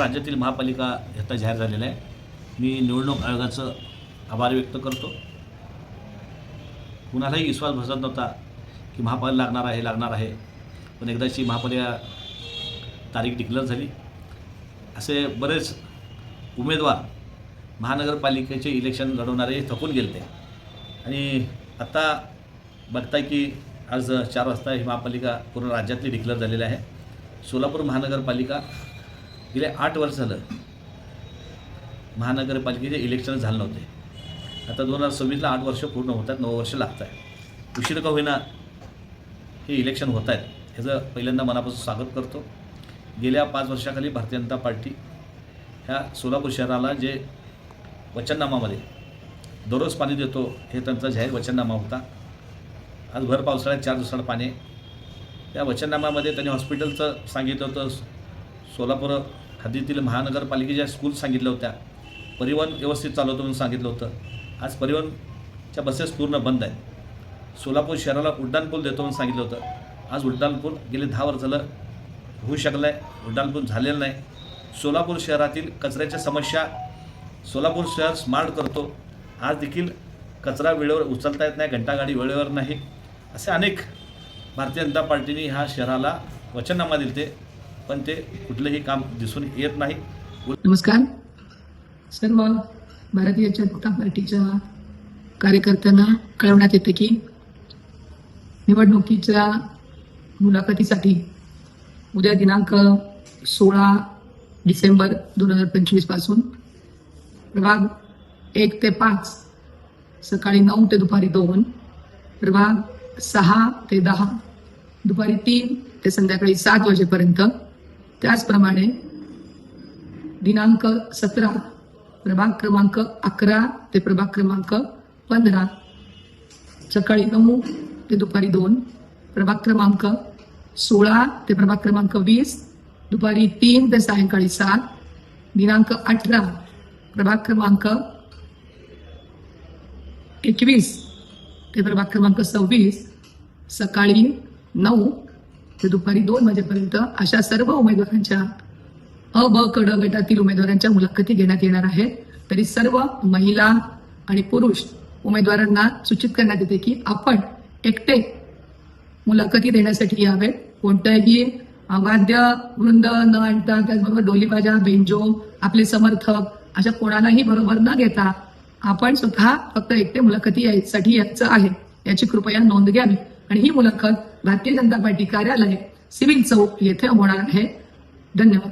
राज्यातील महापालिका ह्याचा जाहीर झालेला आहे. मी निवडणूक आयोगाचं आभार व्यक्त करतो. कुणालाही विश्वास बसत नव्हता की महापालिका लागणार आहे लागणार आहे. पण एकदाची महापालिका तारीख डिक्लेअर झाली. असे बरेच उमेदवार महानगरपालिकेचे इलेक्शन लढवणारे थकून गेले ते आणि आत्ता बघताय की आज चार वाजता ही महापालिका पूर्ण राज्यातली डिक्लेअर झालेली आहे. सोलापूर महानगरपालिका गेले आठ वर्ष झालं. महानगरपालिकेचे इलेक्शन झालं नव्हते. आता दोन हजार सव्वीसला आठ वर्ष पूर्ण होत आहेत नऊ वर्ष लागत आहे उशीर का होईना हे इलेक्शन होत आहेत ह्याचं पहिल्यांदा मनापासून स्वागत करतो. गेल्या पाच वर्षाखाली भारतीय जनता पार्टी ह्या सोलापूर शहराला जे वचननामामध्ये दररोज पाणी देतो हे त्यांचा जाहीर वचननामा होता. आज भर पावसाळ्यात चार दिवसाला पाणी त्या वचननाम्यामध्ये त्यांनी हॉस्पिटलचं सांगितलं होतं सोलापूर हद्दीतील महानगरपालिकेच्या स्कूल सांगितल्या होत्या परिवहन व्यवस्थित चालवतो म्हणून सांगितलं होतं. आज परिवहनच्या बसेस पूर्ण बंद आहेत. सोलापूर शहराला उड्डाणपूल देतो म्हणून सांगितलं होतं. आज उड्डाणपूल गेले दहा वर्ष झालं होऊ शकलं आहे उड्डाणपूल झालेलं नाही. सोलापूर शहरातील कचऱ्याच्या समस्या सोलापूर शहर स्मार्ट करतो. आज देखील कचरा वेळेवर उचलता येत नाही घंटागाडी वेळेवर नाही. असे अनेक भारतीय जनता पार्टीने ह्या शहराला वचननामा दिले पण ते कुठलंही काम दिसून येत नाही. नमस्कार. सर्व भारतीय जनता पार्टीच्या कार्यकर्त्यांना कळवण्यात येते की निवडणुकीच्या मुलाखतीसाठी उद्या दिनांक सोळा डिसेंबर दोन हजार पंचवीसपासून प्रभाग एक ते पाच सकाळी नऊ ते दुपारी दोन प्रभाग सहा ते दहा दुपारी तीन ते संध्याकाळी सात वाजेपर्यंत त्याचप्रमाणे दिनांक सतरा प्रभाग क्रमांक अकरा ते प्रभाग क्रमांक पंधरा सकाळी नऊ ते दुपारी दोन प्रभाग क्रमांक सोळा ते प्रभाग क्रमांक वीस दुपारी तीन ते सायंकाळी सात दिनांक अठरा प्रभाग क्रमांक एकवीस ते प्रभाग क्रमांक सव्वीस सकाळी नऊ ते दुपारी दोन वाजेपर्यंत अशा सर्व उमेदवारांच्या अ ब कड गटातील उमेदवारांच्या मुलाखती घेण्यात येणार आहेत. तरी सर्व महिला आणि पुरुष उमेदवारांना सूचित करण्यात येते की आपण एकटे मुलाखती देण्यासाठी यावे. कोणत्याही वाद्य वृंद न आणता त्याचबरोबर डोलीबाजा बेंजो आपले समर्थक अशा कोणालाही बरोबर न घेता आपण स्वतः फक्त एकटे मुलाखती यायसाठी यायचं आहे. याची कृपया नोंद घ्यावी. आणि ही मुलाखत भारतीय जनता पार्टी कार्यालय सिव्हिल चौक येथे होणार आहे. धन्यवाद.